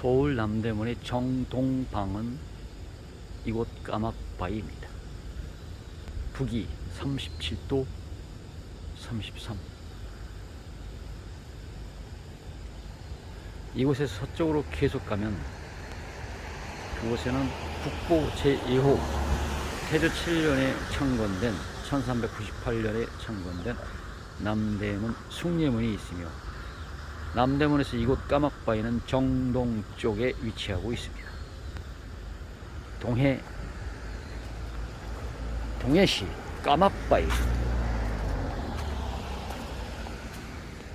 서울 남대문의 정동방은 이곳 까막바위입니다. 북위 37도 33. 이곳에서 서쪽으로 계속 가면 그곳에는 국보 제2호 태조 7년에 창건된 1398년에 창건된 남대문 숭례문이 있으며 남대문에서 이곳 까막바위는 정동 쪽에 위치하고 있습니다. 동해 동해시 까막바위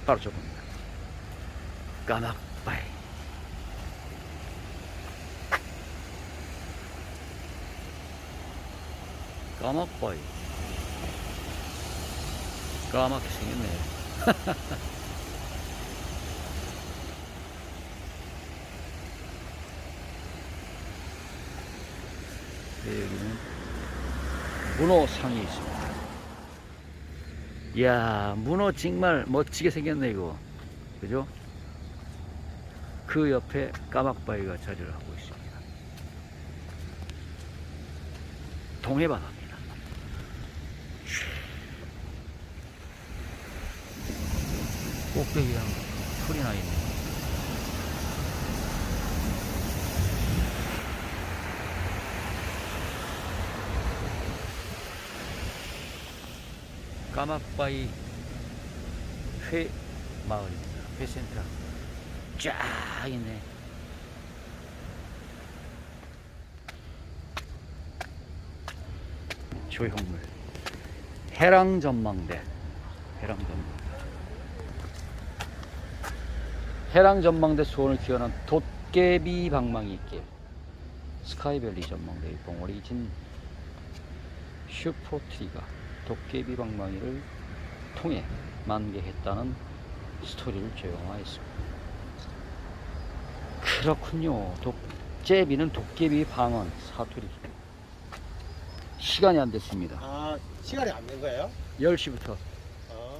바로 저겁니다. 까막바위 까막바위 까맣게 생겼네. 여기는 문어상이 있습니다. 이야, 문어 정말 멋지게 생겼네, 이거. 그죠? 그 옆에 까막바위가 자리를 하고 있습니다. 동해바다입니다. 꼭대기랑 풀이 나 있네. 까막바위 회 마을입니다. 회센터. 쫙 있네. 조형물. 해랑 전망대. 해랑 전망대. 해랑 전망대 수원을 기원한 돛개비 방망이 길. 스카이밸리 전망대의 봉우리 진 슈퍼트리가 도깨비 방망이를 통해 만개했다는 스토리를 제공하였습니다. 그렇군요. 독제비는 도깨비 방언 사투리. 시간이 안 됐습니다. 아 시간이 안 된 거예요? 10시부터 아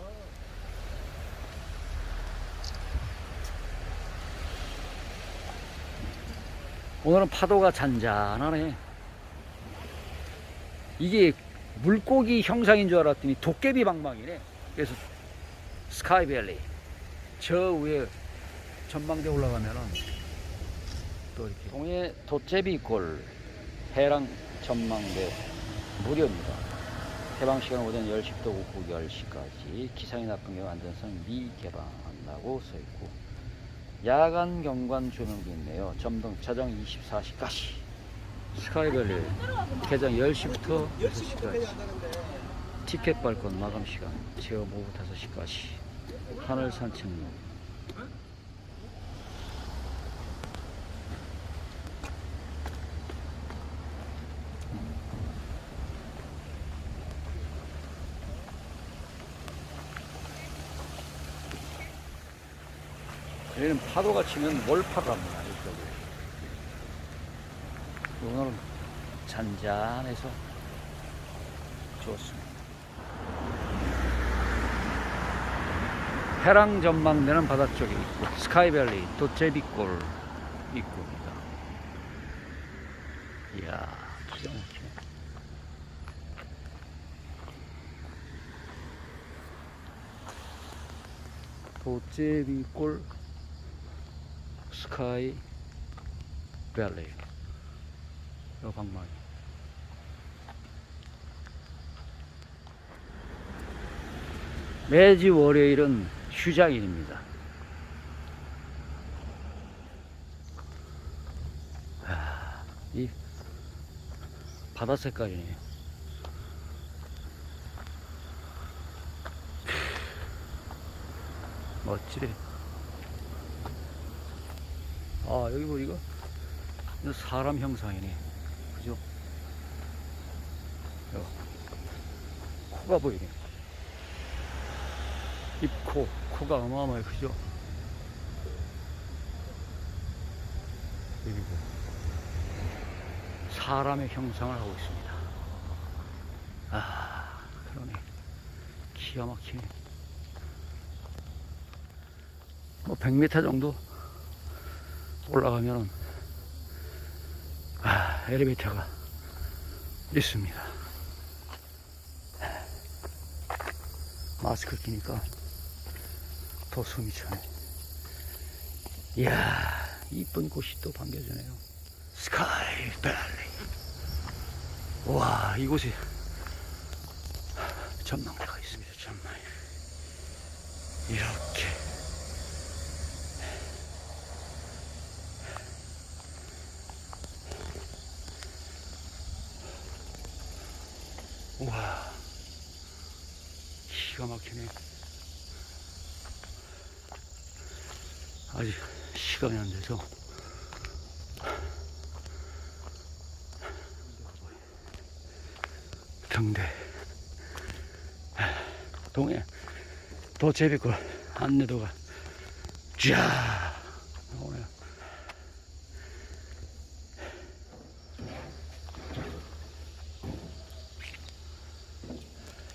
오늘은 파도가 잔잔하네. 이게 물고기 형상인 줄 알았더니 도깨비 방망이네. 그래서 스카이밸리 저 위에 전망대 올라가면은 또 이렇게 동해 도제비골 해랑 전망대 무료입니다. 개방 시간은 오전 10시부터 오후 10시까지 기상이 나쁜 경우 안전성 미개방한다고 써 있고 야간 경관 조명도 있네요. 점등 자정 24시까지. 스카이밸리 개장 10시부터 10시부터 6시까지. 한다는데 티켓 발권 마감 시간 체험 오후 5시까지. 하늘 산책로. 여기는 파도가 치면 몰파랍니다. 오늘은 잔잔해서 좋습니다. 해랑 전망대는 바다 쪽에 있고 스카이밸리 도제비골 입구입니다. 이야 기가 막히네. 도제비골 스카이 밸리 요 방망이 매주 월요일은 휴장일입니다. 아, 이 바다 색깔이네요. 멋지네. 아, 여기 뭐 이거 사람 형상이네. 요. 코가 보이네. 입, 코, 코가 어마어마해 크죠? 그리고 사람의 형상을 하고 있습니다. 아, 그러네. 기가 막히네. 뭐 100m 정도 올라가면 아, 엘리베이터가 있습니다. 마스크 끼니까 더 숨이 차네. 이야, 이쁜 곳이 또 반겨주네요. 스카이 밸리. 와, 이곳에 전망대가 있습니다. 전망. 이렇게. 와, 기가 막히네. 아직 시간이 안 돼서. 등대. 동해 도제비골 안내도가 쫙 나오네요.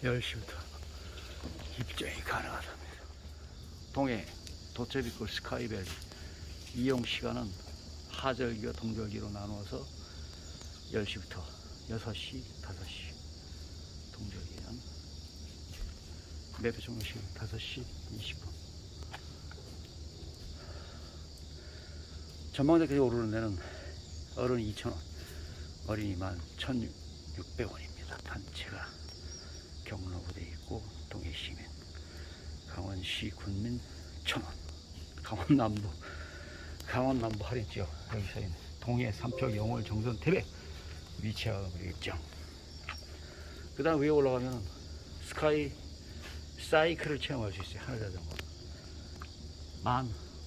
열시부터 입장이 가능하답니다. 동해 도제비골 스카이밸리 이용 시간은 하절기와 동절기로 나누어서 10시부터 6시, 5시 동절기는 매표 종료시 5시 20분. 전망대까지 오르는 데는 어른 2,000원, 어린이만 1,600원입니다. 단체가 경로부대 있고 동해시민, 강원시 군민 1,000원, 강원남도, 강원남도 할인지역 여기서 있는 동해 삼척 영월 정선 태백 위치하고 일정. 그 다음 위에 올라가면 스카이 사이클을 체험할 수 있어요. 하늘 자전거.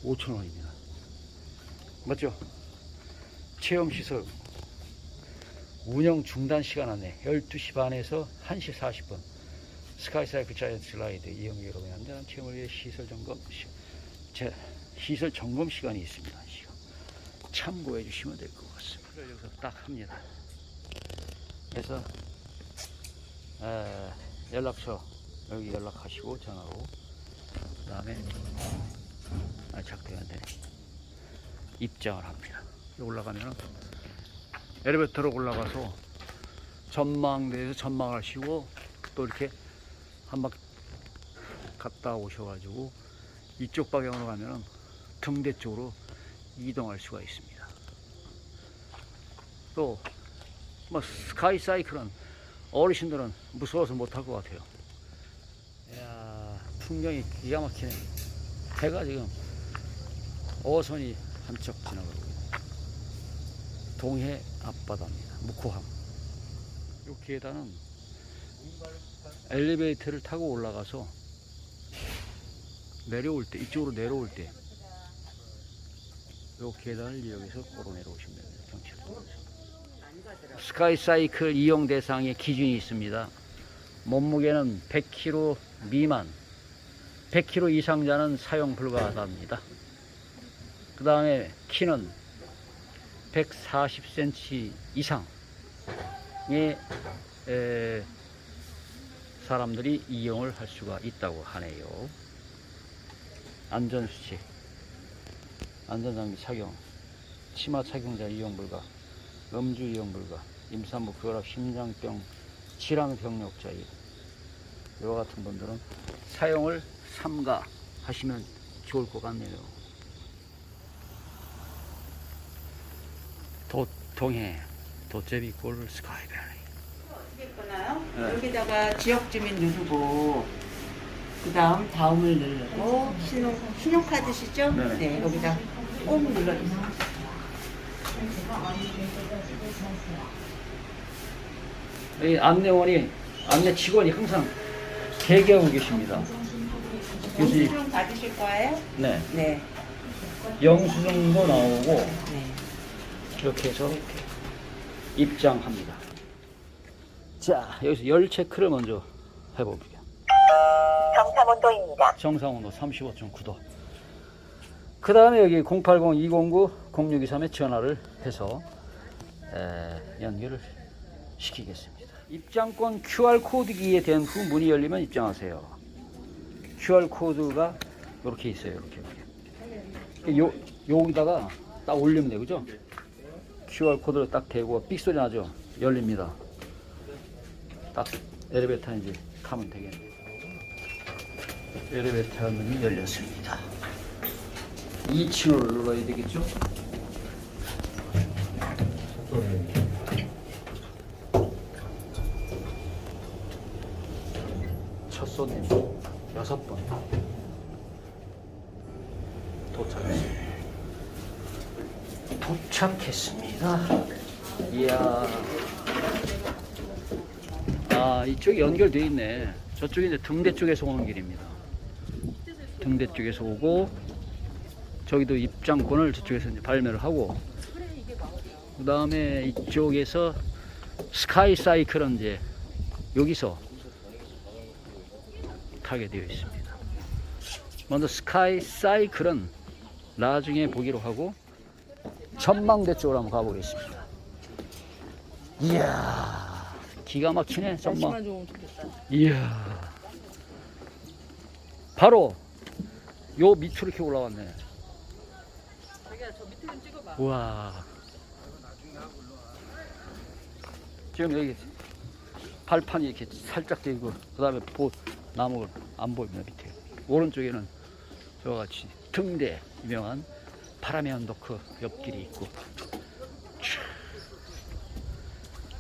15,000원입니다. 맞죠? 체험 시설 운영 중단 시간 안에 12시 반에서 1시 40분 스카이 사이클 자이언트 슬라이드 이용료로 인한 체험을 위해 시설 점검 시설 점검 시간이 있습니다. 시간. 참고해 주시면 될 것 같습니다. 여기서 딱 합니다. 그래서 에, 연락처 여기 연락하시고 전화로 그 다음에 아 작동이 안 되네 입장을 합니다 올라가면 엘리베이터로 올라가서 전망대에서 전망을 하시고 또 이렇게 한 바퀴 갔다 오셔가지고 이쪽 방향으로 가면 등대 쪽으로 이동할 수가 있습니다 또 뭐 스카이 사이클은 어르신들은 무서워서 못할 것 같아요. 이야, 풍경이 기가 막히네. 해가 지금 어선이 한척 지나가고. 동해 앞바다입니다. 묵호항. 이 계단은 엘리베이터를 타고 올라가서 내려올 때, 이쪽으로 내려올 때, 이 계단을 이용해서 걸어 내려오시면 됩니다. 경치. 스카이 사이클 이용 대상의 기준이 있습니다. 몸무게는 100kg 미만, 100kg 이상자는 사용 불가하답니다. 그 다음에 키는 140cm 이상의 에, 사람들이 이용을 할 수가 있다고 하네요. 안전수칙, 안전장비 착용, 치마 착용자 이용 불가, 음주 이용 불가, 임산부 고혈압 심장병 질환 병력자 이와 같은 분들은 사용을 삼가 하시면 좋을 것 같네요. 도, 동해 도제비골 스카이밸리 있구나요. 네. 여기다가 지역 주민 누르고 그 다음 다음을 누르고 신용 신용카드시죠? 네. 네. 여기다 꼭 눌러주세요. 이 안내원이 안내 직원이 항상 대기하고 계십니다. 그래서 이- 영수증 받으실 거예요? 네 네. 영수증도 나오고 네. 이렇게 해서 입장합니다. 자, 여기서 열 체크를 먼저 해볼게요. 정상온도입니다. 정상 온도 35.9도. 그 다음에 여기 080-209-0623에 전화를 해서 에, 연결을 시키겠습니다. 입장권 QR코드기에 된후 문이 열리면 입장하세요. QR코드가 이렇게 있어요. 이렇게. 요, 여기다가 딱 올리면 돼요, 그죠? QR 코드를 딱 대고 삑 소리 나죠? 열립니다. 딱 엘리베이터 이제 타면 되겠네요. 엘리베이터 문이 열렸습니다. 2층을 눌러야 되겠죠? 첫 손님 여섯 번 도착했습니다. 도착했습니다. 이야. 아, 이쪽이 연결돼 있네. 저쪽이 이제 등대 쪽에서 오는 길입니다. 등대 쪽에서 오고, 저기도 입장권을 저쪽에서 이제 발매를 하고, 그 다음에 이쪽에서 스카이 사이클은 이제 여기서 타게 되어 있습니다. 먼저 스카이 사이클은 나중에 보기로 하고, 전망대 쪽으로 한번 가보겠습니다. 이야, 기가 막히네, 전망. 이야. 바로 요 밑으로 이렇게 올라왔네. 자기야 저 밑에 좀 찍어봐. 우와. 지금 여기 발판이 이렇게 살짝 되고 그 다음에 나무가 안 보입니다 밑에. 오른쪽에는 저와 같이 등대 유명한 파라메 언더크 옆길이 있고. 촤.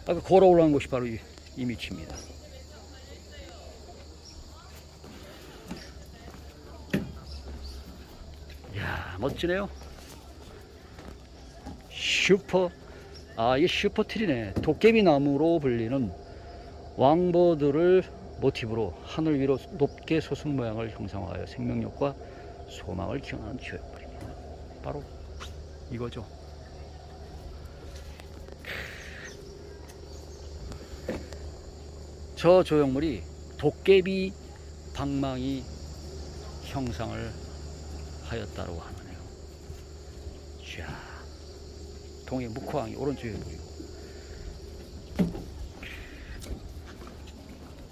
아까 걸어 올라온 곳이 바로 이, 이 밑입니다. 이야 멋지네요. 슈퍼 아 이게 슈퍼 트리네. 도깨비 나무로 불리는 왕버들을 모티브로 하늘 위로 높게 솟은 모양을 형상화하여 생명력과 소망을 기원하는 조형물입니다. 바로 이거죠. 저 조형물이 도깨비 방망이 형상을 하였다고 하네요 자 동해 묵화항이 오른쪽에 보이고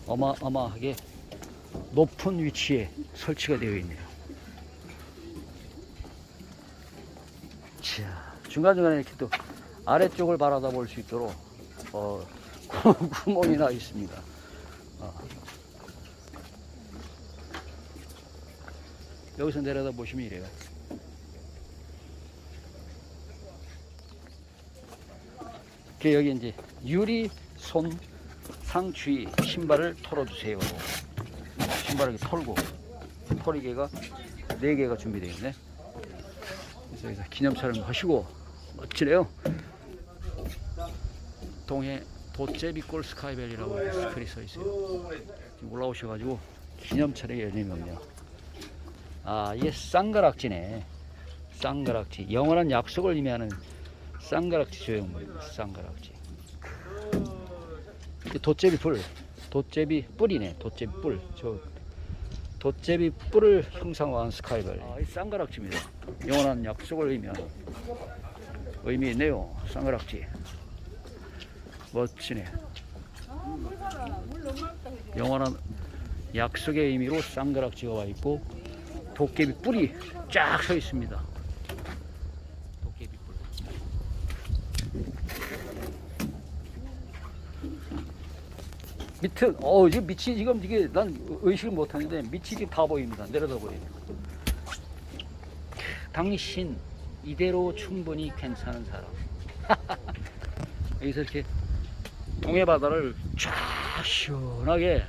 어마어마하게 높은 위치에 설치가 되어 있네요. 자 중간중간에 이렇게 또 아래쪽을 바라다 볼 수 있도록 어, 구멍이 나 있습니다. 어. 여기서 내려다 보시면 이래요. 그 여기 이제 유리 손 상주의 신발을 털어주세요. 신발을 털고 털이개가 네 개가 준비되어 있네. 그래서 여기서 기념 촬영 하시고 멋지네요. 동해 도제비 골 스카이벨이라고 글이 써 있어요. 지금 올라오셔가지고 기념 촬영이 열리면요. 아 이게 쌍가락지네. 쌍가락지 영원한 약속을 의미하는 쌍가락지 조형물입니다. 쌍가락지. 이 돛제비 불, 돛제비 뿔이네. 돛제비 뿔. 저 돛제비 뿔을 형상화한 스카이별. 아, 이 쌍가락지입니다. 영원한 약속을 의미하는 의미 있네요. 쌍가락지. 멋지네. 영원한 약속의 의미로 쌍가락지가 와 있고 도깨비 뿔이 쫙 서 있습니다. 도깨비 뿔. 밑에 어 지금 밑이 지금 이게 난 의식을 못하는데 밑이 지금 다 보입니다. 내려다 보여요. 당신 이대로 충분히 괜찮은 사람. 여기서 이렇게 동해 바다를 쫙 시원하게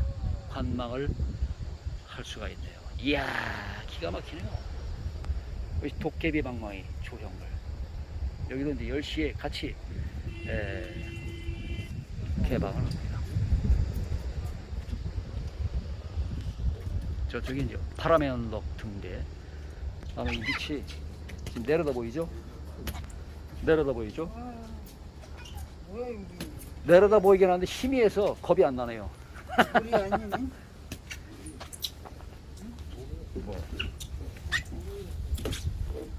관망을 할 수가 있네요. 이야 기가 막히네요. 여기 도깨비 방망이 조형물. 여기도 이제 10시에 같이 에, 개방을 합니다. 저쪽이 이제 파라메 언덕 등대. 다음에 이 밑이 지금 내려다 보이죠? 내려다 보이죠? 뭐야 내려다 보이긴 하는데 희미해서 겁이 안 나네요. 우리.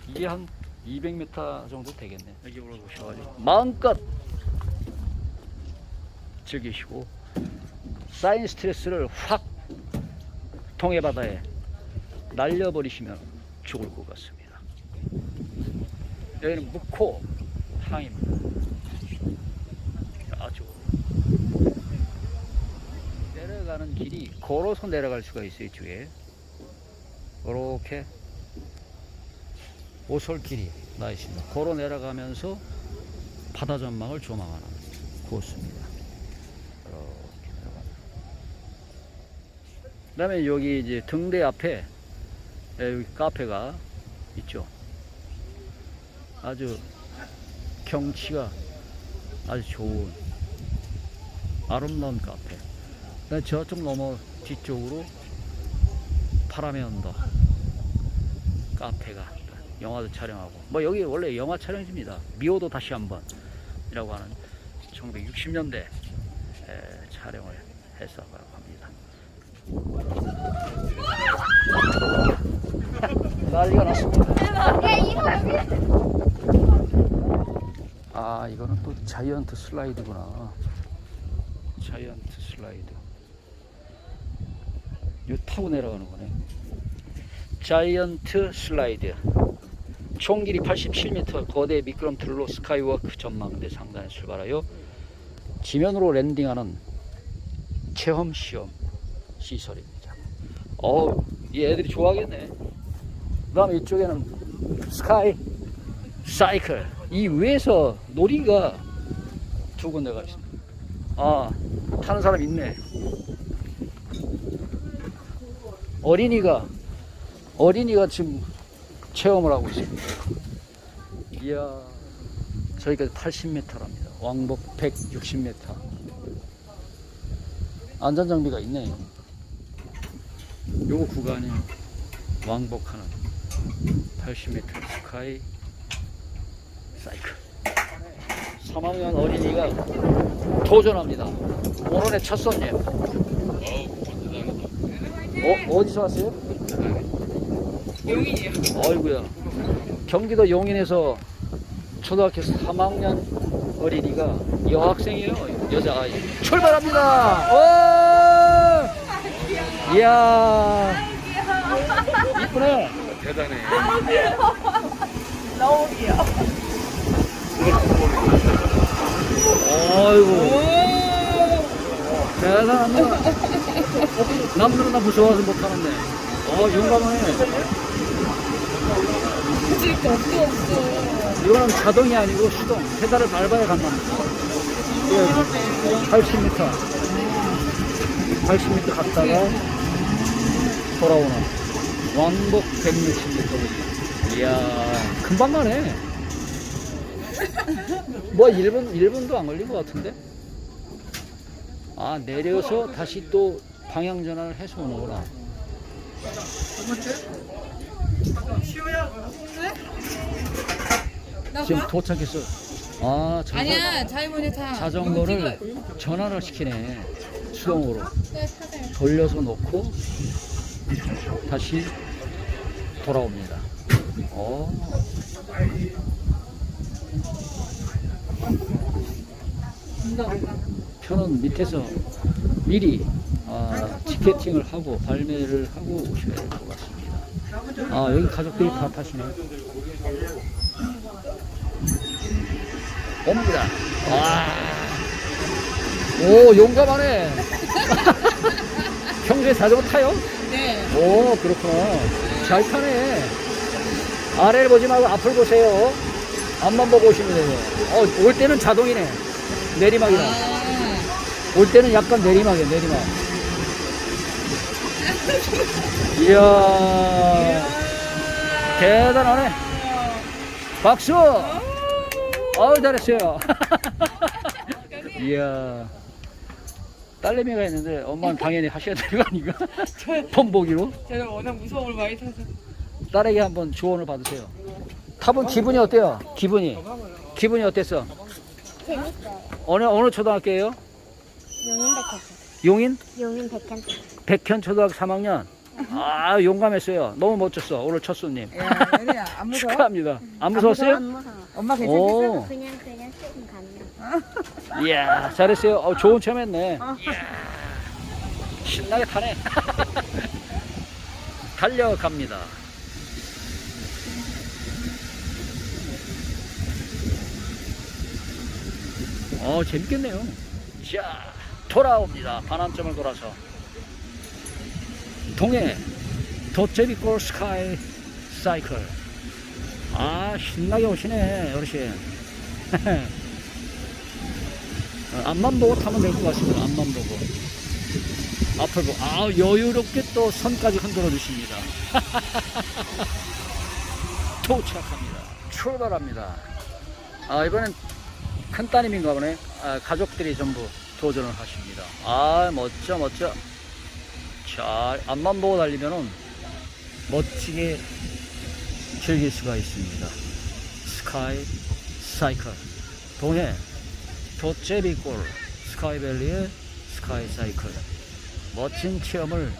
이게 한 200m 정도 되겠네. 여기 올라오셔가지고 마음껏 즐기시고 쌓인 스트레스를 확 통해 바다에 날려버리시면 좋을 것 같습니다. 여기는 묵호 항입니다. 아주 내려가는 길이 걸어서 내려갈 수가 있어요 이쪽에 이렇게 오솔길이 나 있습니다. 걸어 내려가면서 바다 전망을 조망하는 코스입니다. 이렇게 내려갑니다. 그다음에 여기 이제 등대 앞에 예, 여기 카페가 있죠. 아주 경치가 아주 좋은 아름다운 카페. 저쪽 넘어 뒤쪽으로 바람의 언덕 카페가 영화도 촬영하고 뭐 여기 원래 영화 촬영지입니다. 미호도 다시 한번 이라고 하는 1960년대 촬영을 합니다. 난리가 났습니다. 아 이거는 또 자이언트 슬라이드구나. 자이언트 슬라이드. 이거 타고 내려가는 거네. 자이언트 슬라이드. 총 길이 87m 거대 미끄럼틀로 스카이워크 전망대 상단에 출발하여 지면으로 랜딩하는 체험 시험 시설입니다. 어우, 이 애들이 좋아하겠네. 그 다음에 이쪽에는 스카이 사이클. 이 위에서 놀이가 두 군데가 있습니다. 아, 타는 사람 있네. 어린이가, 어린이가 지금 체험을 하고 있습니다. 이야, 저기까지 80m랍니다. 왕복 160m. 안전장비가 있네. 요 구간이 왕복하는 80m 스카이 사이클. 3학년 어린이가 도전합니다. 오늘의 첫 손님. 어, 어디서 왔어요? 용인이요. 어이구야. 경기도 용인에서 초등학교 3학년 어린이가 여학생이에요. 여자아이. 출발합니다! 오! 이야. 이쁘네. 대단해. 너무 귀여워. 어이구. 대단합니다. 남들은 다 무서워서 못하는데. 어, 용감하네. 그러니까 없어 없어. 이거는 자동이 아니고 수동. 페달을 밟아야 간답니다. 예, 80m. 80m 갔다가 돌아오는 왕복 160m. 이야, 금방 가네. 뭐 1분, 1분도 안 걸린 것 같은데? 아, 내려서 다시 또 방향 전환을 해서 오는구나. 지금 도착했어. 아, 자전, 아니야 자이모니 타. 자전거를 전환을 시키네. 수동으로. 네. 돌려서 놓고 다시 돌아옵니다. 어. 표는 밑에서 미리 아, 티켓팅을 하고 발매를 하고 오셔야 될 것 같습니다. 아 여기 가족들이 다 타시네. 옵니다. 와. 오 용감하네. 평소에 자전거 타요? 네. 오 그렇구나. 잘 타네. 아래를 보지 말고 앞을 보세요. 앞만 보고 오시면 돼요. 어, 올 때는 자동이네. 내리막이라. 아, 올 때는 약간 내리막이야 내리막. 이야. 대단하네. 박수! 어우 잘했어요. 이야 딸내미가 있는데 엄마는 당연히 하셔야 되는 거 아닌가 폰보기로 제가 워낙 무서움을 많이 타서. 딸에게 한번 조언을 받으세요. 타본 기분이 어때요? 기분이 기분이 어땠어? 재밌어요. 어느 어느 초등학교예요? 용인 백현. 용인 용인 백현. 백현 초등학교 3학년. 아 용감했어요. 너무 멋졌어. 오늘 첫 손님. 야, 연희야 안 무서워? 축하합니다. 안 무서웠어요? 안 무서워. 엄마 오, 그냥 그냥 조금 갔나. 이야 잘했어요. 어, 좋은 체험 했네. 어. 신나게 타네. 달려갑니다. 어 재밌겠네요. 자 돌아옵니다. 반환점을 돌아서. 동해 도제비골 스카이 사이클. 아 신나게 오시네 어르신. 어, 앞만 보고 타면 될 것 같습니다. 앞만 보고. 앞을 보고. 아, 여유롭게 또 선까지 흔들어 주십니다. 도착합니다. 출발합니다. 아, 이번엔 큰 따님인가 보네. 아, 가족들이 전부 도전을 하십니다. 아, 멋져, 멋져. 잘, 앞만 보고 달리면은 멋지게 즐길 수가 있습니다. 스카이 사이클. 동해 도제비골 스카이밸리의 스카이 사이클. 멋진 체험을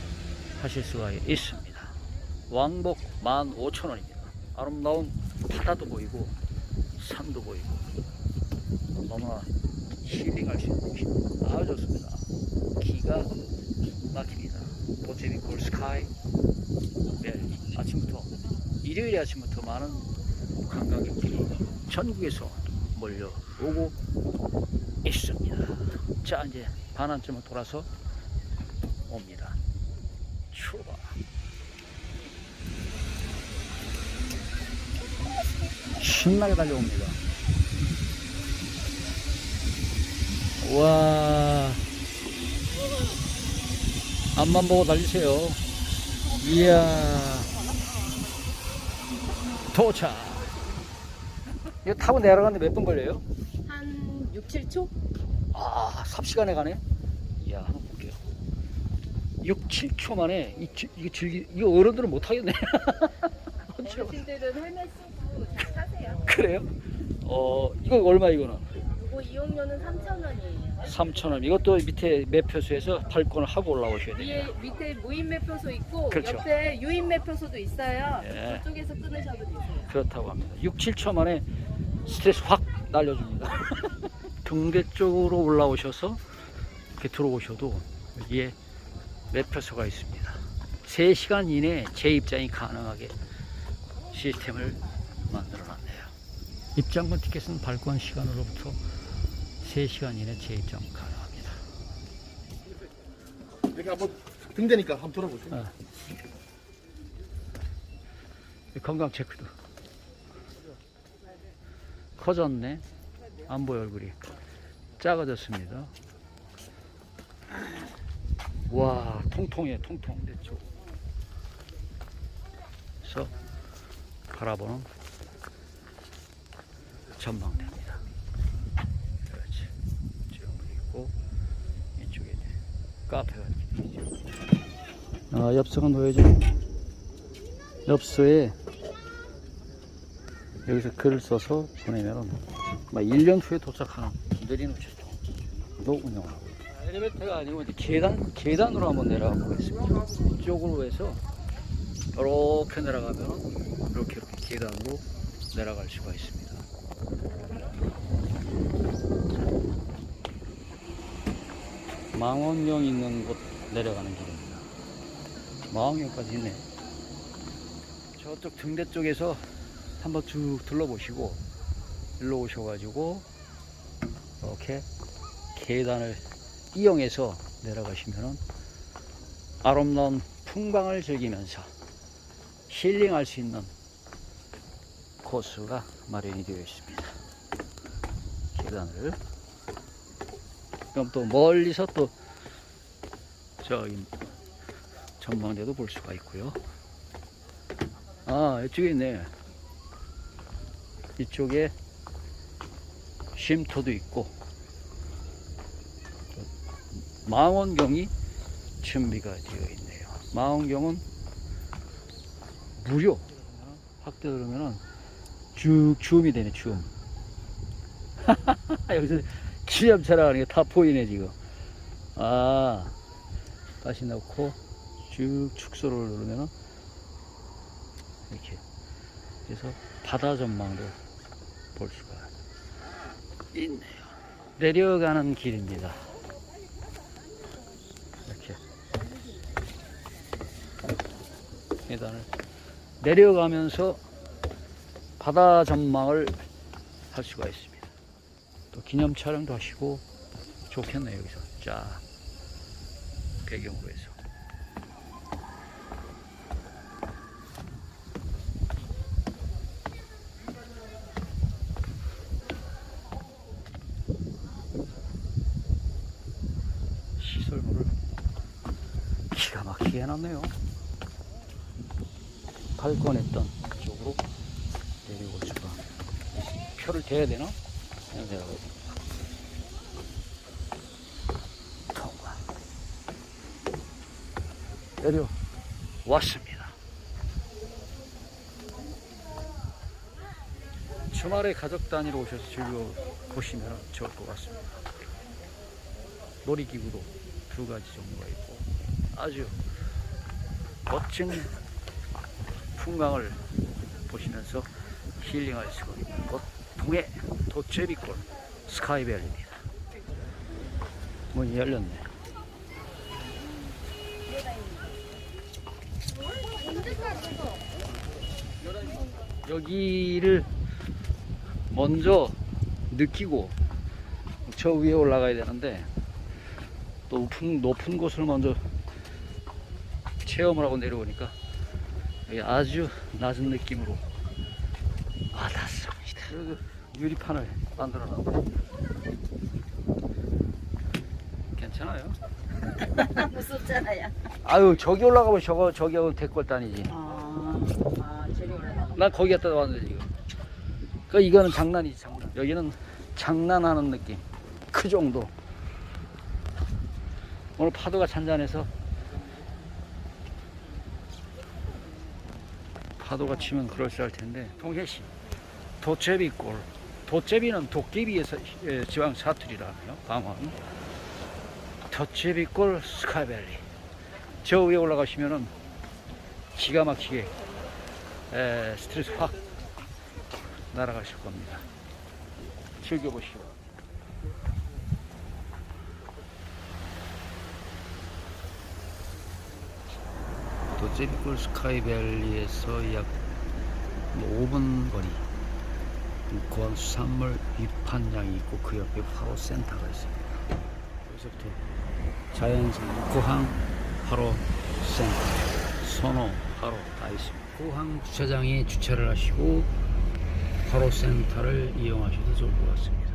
하실 수가 있습니다. 왕복 15,000원입니다. 아름다운 바다도 보이고 산도 보이고 너무나 힐링할 수 있는 곳입니다. 아주 좋습니다. 기가 막힙니다. 도제비골 스카이 네, 아침부터 일요일 아침부터 많은 관광객들이 전국에서 몰려오고 있습니다. 자 이제 반환점을 돌아서 옵니다. 출발. 신나게 달려옵니다. 와. 앞만 보고 달리세요. 이야. 도착. 이거 타고 내려가는데 몇 분 걸려요? 한 6, 7초? 아, 삽시간에 가네? 이야, 한번 볼게요. 6, 7초 만에, 이, 지- 이거 즐기, 이거 어른들은 못 하겠네. 어쩌- 어르신들은 헬멧 쓰고 잘 타세요. 그래요? 어, 이거 얼마 이거는? 이거 이용료는 3,000원이에요. 3,000원. 이것도 밑에 매표소에서 발권을 하고 올라오셔야 돼요. 위에 밑에 무인 매표소 있고 그렇죠. 옆에 유인 매표소도 있어요. 예. 그쪽에서 끊으셔도 되세요. 그렇다고 합니다. 6, 7초 만에 스트레스 확 날려줍니다. 등대 쪽으로 올라오셔서 이렇게 들어오셔도 여기에 매표소가 있습니다. 3시간 이내에 재입장이 가능하게 시스템을 만들어 놨네요. 입장권 티켓은 발권 시간으로부터 3시간 이내 재입장 가능합니다. 여기 한번 등대니까 한번 돌아보세요. 건강 체크도 커졌네 안 보여 얼굴이 작아졌습니다. 와 통통해 통통 내쪽. 그래서 바라보는 전망대입니다. 그렇지. 쭉 있고 이쪽에 카페가 있죠 아 엽서가 놓여져 엽서에 여기서 글을 써서 보내면은 막 1년 후에 도착하는 느린 우체통도 운영하고 있어요. 엘리베이터가 아니고 이제 계단 계단으로 한번 내려가 보겠습니다. 이쪽으로 해서 이렇게 내려가면 이렇게 이렇게 계단으로 내려갈 수가 있습니다. 망원경 있는 곳 내려가는 길입니다. 망원경까지 있네. 저쪽 등대 쪽에서 한번 쭉 둘러보시고 일로 오셔가지고 이렇게 계단을 이용해서 내려가시면은 아름다운 풍광을 즐기면서 힐링할 수 있는 코스가 마련이 되어 있습니다. 계단을 그럼 또 멀리서 또 저기 전망대도 볼 수가 있고요. 아, 이쪽에 있네. 이쪽에 쉼터도 있고, 망원경이 준비가 되어 있네요. 망원경은 무료. 확대 누르면은 쭉 줌이 되네, 줌. 여기서 기념 촬영하는 게 다 보이네, 지금. 아, 다시 넣고 쭉 축소를 누르면은 이렇게 그래서 바다 전망도 볼 수가 있네요. 내려가는 길입니다. 이렇게 계단을 내려가면서 바다 전망을 할 수가 있습니다. 또 기념 촬영도 하시고 좋겠네요 여기서 자 배경으로 해서 시설물을 기가 막히게 해놨네요 발권했던 쪽으로 내리고 주가 표를 대야 되나? 그냥 대라고 통과. 내려. 왔습니다. 주말에 가족 단위로 오셔서 즐겨 보시면 좋을 것 같습니다. 놀이기구도 두 가지 종류가 있고 아주 멋진 풍광을 보시면서 힐링할 수가 있는 곳 동해 도채비골 스카이벨입니다. 문이 열렸네. 여기를 먼저 느끼고 저 위에 올라가야 되는데 또 높은, 높은 곳을 먼저 체험을 하고 내려오니까 아주 낮은 느낌으로 와닿습니다. 여기 유리판을 만들어 놨네. 괜찮아요? 무섭잖아요. 아유 저기 올라가면 저거 저기 하고 대꼴단이지. 아, 아, 저리 올라가. 난 거기 갔다 왔는데 지금. 그 이거는 장난이지 장난. 여기는 장난하는 느낌. 그 정도. 오늘 파도가 잔잔해서 파도가 치면 그럴싸할 텐데 동해시 도제비골 도제비는 도깨비에서 예, 지방 사투리라며 강원 도제비골 스카이밸리 저 위에 올라가시면은 기가 막히게 에, 스트레스 확 날아가실 겁니다. 즐겨보시오. 도제비골 스카이밸리에서 약 5분 거리 무코항 수산물 위판장이 있고 그 옆에 바로 센터가 있습니다. 여기서부터 자연산 무코항 바로 센터 선호 바로 다 있습니다. 포항 주차장에 주차를 하시고 바로 센터를 이용하셔도 좋을 것 같습니다.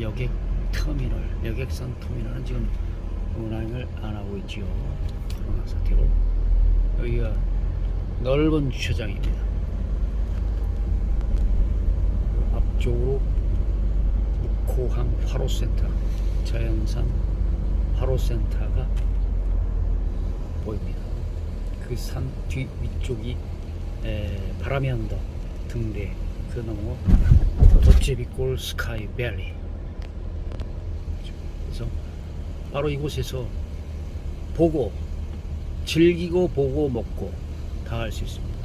여객 터미널, 여객선 터미널은 지금 운항을 안 하고 있지요. 코로나 사태로 여기가 넓은 주차장입니다. 앞쪽으로 묵호항 8호 센터, 자연산 8호 센터가 보입니다. 그 산 뒤 위쪽이 에, 바람이 언덕 등대 그 너머 도제비골 스카이 밸리 그래서 바로 이곳에서 보고 즐기고 보고 먹고 다 할 수 있습니다.